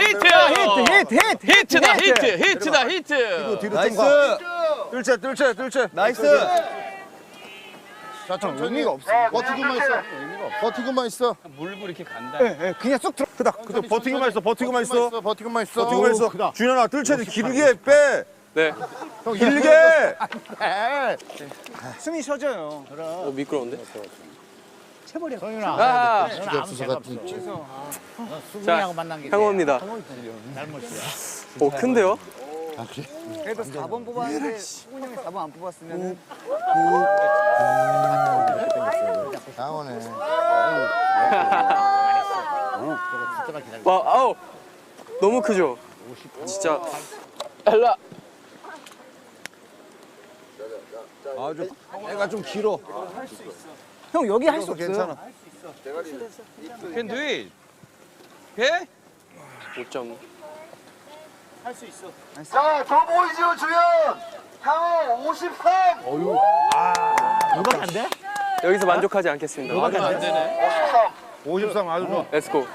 히트다 히트. 히트 히트 히트다 히트 히트다 히트. 뒤로 좀 나이스. 가. 뜰채 뜰채 뜰채. 나이스. 자. 의미가 없어. 버티고만 있어. 버티고만 있어. 물고 이렇게 간다. 예, 예, 그냥 쑥 들어 크다. 크다. 버티고만 있어. 버티고만 있어. 버티고만 있어. 버티고만 있어. 준현아 뜰채 길게 빼. 네. 길게. 숨이 쉬어져요 어 미끄러운데? 성윤아. 아. 집에 없어서 같은. 자 향호입니다. 오 큰데요? 그래도 4번 뽑았는데 수근이 형이 4번 안 뽑았으면 강원해. 와 아우. 너무 크죠? 진짜. 엘라. 아주 애가 좀 길어. 형 여기 할 수 없어요 괜찮아. Can do it. 오케이? 5점. 자, 더 보이죠, 주연. 강원 53. 여기서 만족하지 않겠습니다. 53 아주 좋아. 렛츠고.